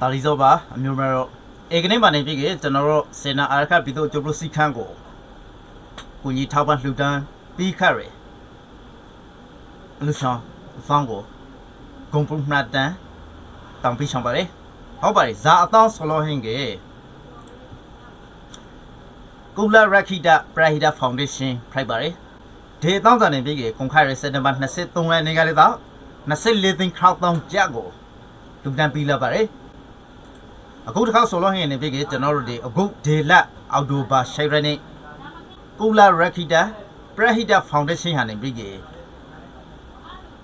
တာလီဇောပါအမျိုးမျိုးတော့ဧကနေ့မှနေပြီကကျွန်တော်တို့စေနာအာရခပြည်သူ့ကျုပ်တို့စီခန်းကိုကိုကြီးထောက်ပံ့လှူဒန်းပြီးခတ်ရယ်လူဆောင်ဖောင်းကိုဂုံပုမှတ်တန်တောင်ပြီးဆောင်ပါလေဟုတ်ပါလေဇာအတောင်းဆလောဟင်းကေကုလာရခိတာပရာဟိတာဖောင်ဒေးရှင်းဖိုက်ပါလေဒေအတောင်းစာနေပြီကကွန်ခါရစက်တဘာ23ရက်နေ့ကလေးတော့24သိန်းခေါက်တောင်းကြက်ကိုလူဒန်းပြီးလာပါလေ အခုတစ်ခါဆိုလို့ဟင်းနေပြီကကျွန်တော်တို့ဒီအခုဒေလက်အောက်တိုဘာရှိုင်ရနေပူလာရခိတာပရဟိတာဖောင်ဒေးရှင်းဟာနေပြီက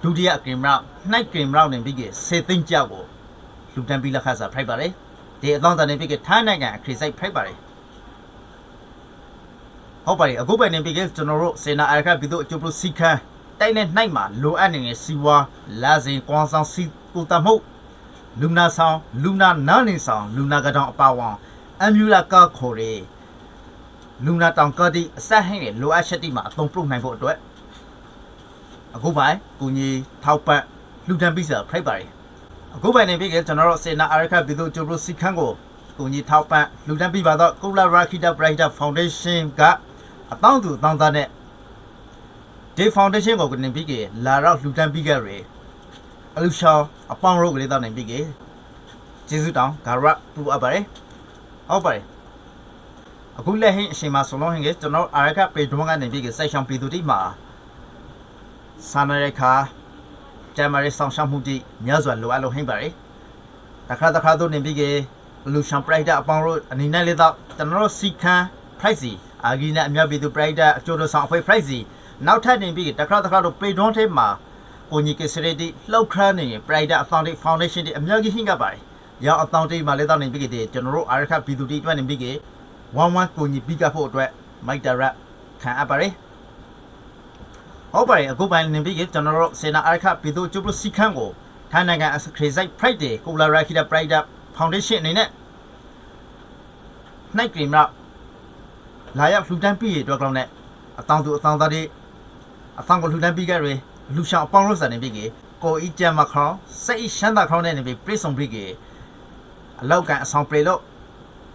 ဒုတိယကင်မရာနှိုက်ကင်မရာနေပြီကစေသိန်းကြောက်ကိုလူတန်းပြီးလက်ခါစားဖိုက်ပါလေဒီအသောတန်နေပြီကထိုင်းနိုင်ငံအခရီးဆိုင်ဖိုက်ပါလေဟုတ်ပါပြီအခုပဲနေပြီကကျွန်တော်တို့စေနာအာရခပြည်သူအကျိုးပြုစီခန်းတိုက်နဲ့နှိုက်မှာလိုအပ်နေတဲ့စီဝါလာစဉ်ကွန်ဆောင်စီကိုတမှုတ် လူနာဆောင်လူနာနားနေဆောင်လူနာကတောင်အပါဝံအမ်မြူလာကခေါ်ရဲလူနာတောင်ကတိအဆက်ဟင်းရဲ့လိုအပ်ချက်တိမှာအသုံးပြုနိုင်ဖို့အတွက်အခုပိုင်းကိုကြီးထောက်ပတ်လူတန်းပြီးစာဖိုက်ပါရယ်အခုပိုင်းနေပြီကကျွန်တော်တို့စေနာအာရခပြည်သူ့ကျိုးပစီခန်းကိုကိုကြီးထောက်ပတ်လူတန်းပြီးပါတော့ကုလာရာခိတာပရိုက်တာဖောင်ဒေးရှင်းကအတောင်းသူအတောင်းသားနဲ့ဒီဖောင်ဒေးရှင်းကိုကနေပြီးကလာတော့လူတန်းပြီးကြရယ် အလူရှောင်းအပေါင်းရုပ်ကလေးတောင်းနေပြီကေကျေးဇူးတောင်းဂါရပူအပ်ပါတယ်ဟုတ်ပါတယ်အခုလက်ဟင်းအရှင်မဆိုလုံးဟင်းကကျွန်တော်အာရခပေဒုံကနေပြီကေစိုက်ရှောင်းပြည်သူတိမှာစာမရခါကျမရဆောင်ရှောင်းမှုတိများစွာလိုအပ်လို့ဟင်းပါတယ်တခါတခါတို့နေပြီကေလူရှောင်းပရိုက်တာအပေါင်းရုပ်အနေနဲ့လေးတော့ကျွန်တော်စီခန်း price အာဂီနာအများပြည်သူပရိုက်တာအကျိုးတို့ဆောင်အဖွဲ price နောက်ထပ်နေပြီကေတခါတခါတို့ပေဒွန်ထဲမှာ ကိုကြီးကစရတီလှုပ်ခမ်းနေရင် Pride Authority Foundation တွေအများကြီးဟင်းကပါတယ်။ရောင် Authority မှာလည်းတောင်းနေပြီကတည်းကျွန်တော်တို့အာရခပြည်သူတွေအတွက်နေပြီက11ကိုကြီးပြီးကဖို့အတွက် Mike Direct ခံအပ်ပါတယ်။ဟုတ်ပါတယ်အခုပိုင်းနေပြီကကျွန်တော်တို့စေနာအာရခပြည်သူကျုပ်တို့စီခန်းကိုထိုင်းနိုင်ငံခရီးဆိုင် Friday ကိုလာရာခိတာ Pride Foundation အနေနဲ့နိုင်ကရီမလာရောက်လှူဒန်းပြီးရအတွက်ကောင်းတဲ့အတောင်သူအတောင်သားတွေအဆောင်ကိုလှူဒန်းပြီးကြရယ် လူရှောင်းအပေါင်းလို့စတယ်ပြီကေကိုအီကျမခေါစိတ်ရှမ်းသာခေါနဲ့နေပြီပြစ်ဆောင်ပြီကေအလောက်ကန်အဆောင်ပြေလို့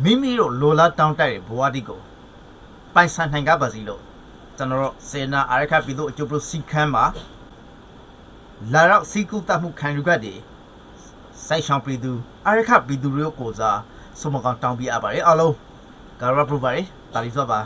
မိမိတို့လိုလားတောင်းတတဲ့ဘဝတိကိုပိုင်ဆိုင်နိုင်ကြပါစီလို့ကျွန်တော်တို့စေနာအာရခပြည်သူအကျိုးပြုစီခမ်းမှာလာတော့စီကူတမှုခံယူကြတယ်စိုက်ရှောင်းပြည်သူအာရခပြည်သူတို့ကိုစားစုမကောင်တောင်းပြအပ်ပါတယ်အားလုံးဂါရပရူပါရီတာလီစောပါ